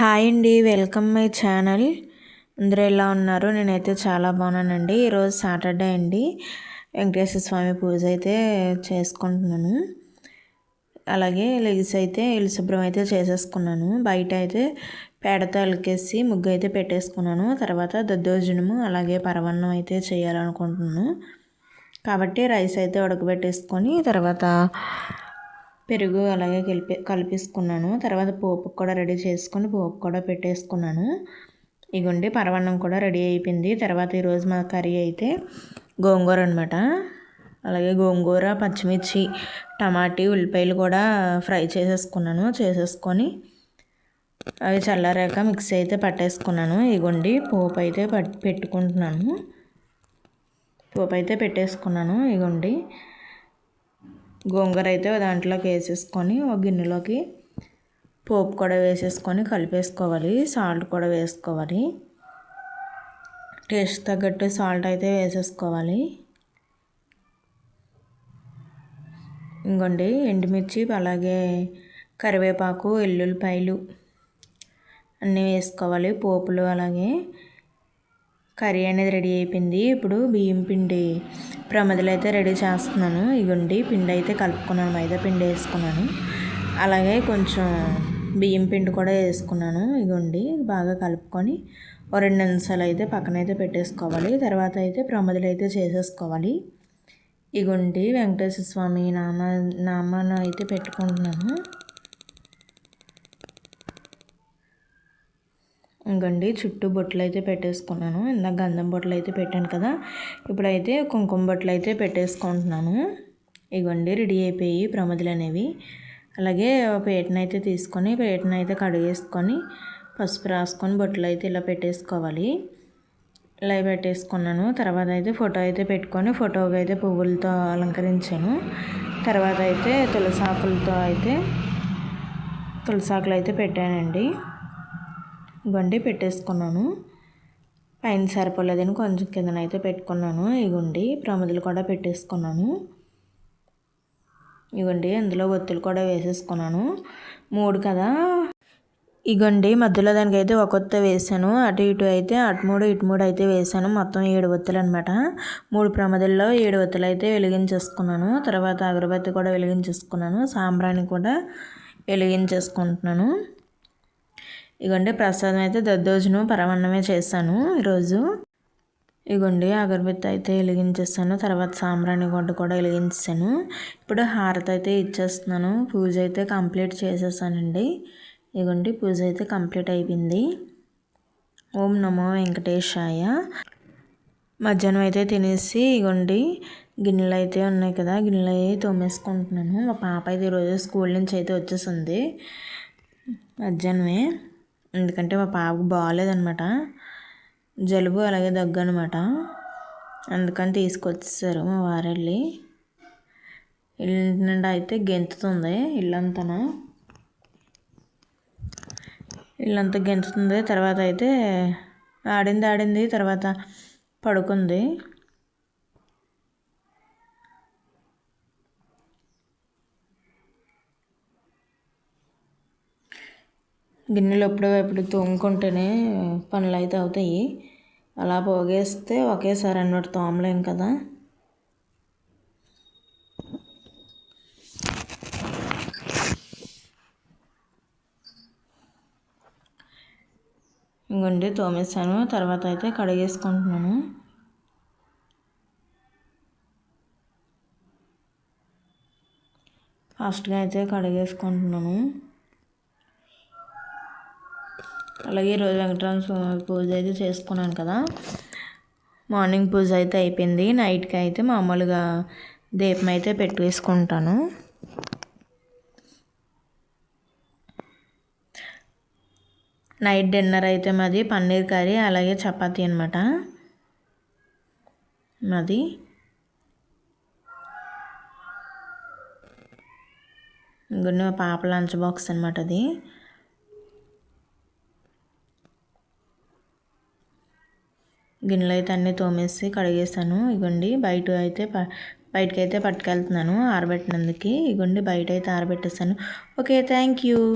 Hi అండి welcome my channel. అందరూ ఎలా ఉన్నారు? నేనైతే చాలా బాగున్నానండి. ఈరోజు సాటర్డే అండి. వెంకటేశ్వర స్వామి పూజ అయితే చేసుకుంటున్నాను. అలాగే లెగ్స్ అయితే ఇలుశుభ్రం అయితే చేసేసుకున్నాను. బయట అయితే పేడతో అలికేసి ముగ్గు అయితే పెట్టేసుకున్నాను. తర్వాత దద్దోజనము అలాగే పరవన్నం అయితే చేయాలనుకుంటున్నాను. కాబట్టి రైస్ అయితే ఉడకబెట్టేసుకొని తర్వాత పెరుగు అలాగే కలిపి కలిపేసుకున్నాను. తర్వాత పోపు కూడా రెడీ చేసుకొని పోపు కూడా పెట్టేసుకున్నాను. ఇగుండి పరవన్నం కూడా రెడీ అయిపోయింది. తర్వాత ఈరోజు మా కర్రీ అయితే గోంగూర అనమాట అలాగే గోంగూర పచ్చిమిర్చి టమాటీ ఉల్లిపాయలు కూడా ఫ్రై చేసేసుకున్నాను. చేసేసుకొని అవి చల్లారాక మిక్సీ అయితే పట్టేసుకున్నాను. ఇగుండి పోపు అయితే పెట్టుకుంటున్నాను. పోపు అయితే పెట్టేసుకున్నాను. ఇగుండి గోంగూర అయితే దాంట్లోకి వేసేసుకొని ఒక గిన్నెలోకి పోపు కూడా వేసేసుకొని కలిపేసుకోవాలి సాల్ట్ కూడా వేసుకోవాలి. టేస్ట్ తగ్గట్టు సాల్ట్ అయితే వేసేసుకోవాలి. ఇంకోండి ఎండుమిర్చి అలాగే కరివేపాకు ఎల్లుల్లిపాయలు అన్నీ వేసుకోవాలి పోపులు అలాగే కర్రీ అనేది రెడీ అయిపోయింది. ఇప్పుడు బియ్యం పిండి ప్రమదలు అయితే రెడీ చేస్తున్నాను. ఇగుండి పిండి అయితే కలుపుకున్నాను మైదా పిండి వేసుకున్నాను. అలాగే కొంచెం బియ్యం పిండి కూడా వేసుకున్నాను. ఇగుండి బాగా కలుపుకొని ఓ రెండు నిమిషాలు అయితే పక్కనైతే పెట్టేసుకోవాలి. తర్వాత అయితే ప్రమదలు అయితే చేసేసుకోవాలి. ఇగుండి వెంకటేశ్వర స్వామి నామ నామాన అయితే పెట్టుకుంటున్నాను. ఇంకండి చుట్టూ బొట్లు అయితే పెట్టేసుకున్నాను. ఇందాక గంధం బొట్లు అయితే పెట్టాను కదా ఇప్పుడైతే కుంకుమ బొట్లు అయితే పెట్టేసుకుంటున్నాను. ఇగోండి రెడీ అయిపోయి ప్రమదులు అనేవి అలాగే పేటనైతే తీసుకొని పేటనైతే కడిగేసుకొని పసుపు రాసుకొని బొట్లు అయితే ఇలా పెట్టేసుకోవాలి. ఇలా పెట్టేసుకున్నాను. తర్వాత అయితే ఫోటో అయితే పెట్టుకొని ఫోటోకి అయితే పువ్వులతో అలంకరించాను. తర్వాత అయితే తులసాకులతో అయితే తులసాకులు అయితే పెట్టానండి. గుండి పెట్టేసుకున్నాను. పైన సరిపోలేదని కొంచెం కిందనైతే పెట్టుకున్నాను. ఇగుండి ప్రమదులు కూడా పెట్టేసుకున్నాను. ఇగోండి అందులో ఒత్తులు కూడా వేసేసుకున్నాను. మూడు కదా? ఇగోండి మధ్యలో దానికైతే ఒక ఒత్త వేసాను. అటు ఇటు అయితే అటు మూడు ఇటు మూడు అయితే వేసాను. మొత్తం ఏడు ఒత్తులు అనమాట మూడు ప్రమదల్లో ఏడు ఒత్తులు అయితే వెలిగించేసుకున్నాను. తర్వాత అగరబత్తి కూడా వెలిగించేసుకున్నాను. సాంబ్రాణి కూడా వెలిగించేసుకుంటున్నాను. ఇగోండి ప్రసాదం అయితే దద్దోజును పరమన్నమే చేశాను ఈరోజు. ఇగోండి అగరబత్తి అయితే వెలిగించేస్తాను తర్వాత సాంబ్రాణి గుడ్డ కూడా వెలిగించాను ఇప్పుడు హారతి అయితే ఇచ్చేస్తున్నాను పూజ అయితే కంప్లీట్ చేసేసానండి. ఇగోండి పూజ అయితే కంప్లీట్ అయిపోయింది. ఓం నమో వెంకటేశాయ. మధ్యాహ్నం అయితే తినేసి ఇగోండి గిన్నెలు అయితే ఉన్నాయి కదా గిన్నెలు అయితే తోమేసుకుంటున్నాను. మా పాప అయితే ఈరోజు స్కూల్ నుంచి అయితే వచ్చేసింది మధ్యాహ్నమే. ఎందుకంటే మా పాపకు బాగాలేదనమాట జలుబు అలాగే దగ్గు అనమాట అందుకని తీసుకొచ్చేసారు మా వారెళ్ళి. ఇల్లు నుండి అయితే గెంతుతుంది ఇల్లంతా ఇల్లంతా గెంతుతుంది తర్వాత అయితే ఆడింది ఆడింది తర్వాత పడుకుంది. గిన్నెలు ఎప్పుడో ఎప్పుడు తోముకుంటేనే పనులు అయితే అవుతాయి. అలా పోగేస్తే ఒకేసారి అన్నట్టు తోమలేం కదా. ఇంకొండి తోమేసాను తర్వాత అయితే కడిగేసుకుంటున్నాను. ఫాస్ట్గా అయితే కడిగేసుకుంటున్నాను. అలాగే ఈరోజు వెంకటరామ స్వామి పూజ అయితే చేసుకున్నాను కదా. మార్నింగ్ పూజ అయితే అయిపోయింది. నైట్కి అయితే మామూలుగా దీపం అయితే పెట్టేసుకుంటాను. నైట్ డిన్నర్ అయితే మాది పన్నీర్ కర్రీ అలాగే చపాతీ అనమాట మాది. ఇంకొన్ని పాప లంచ్ బాక్స్ అనమాట అది. గిన్నెలు అయితే అన్నీ తోమేసి కడిగేసాను. ఇగోండి బయట అయితే బయటకైతే పట్టుకెళ్తున్నాను ఆరబెట్టినందుకు. ఇగోండి బయట అయితే ఆరబెట్టేసాను. Okay thank you.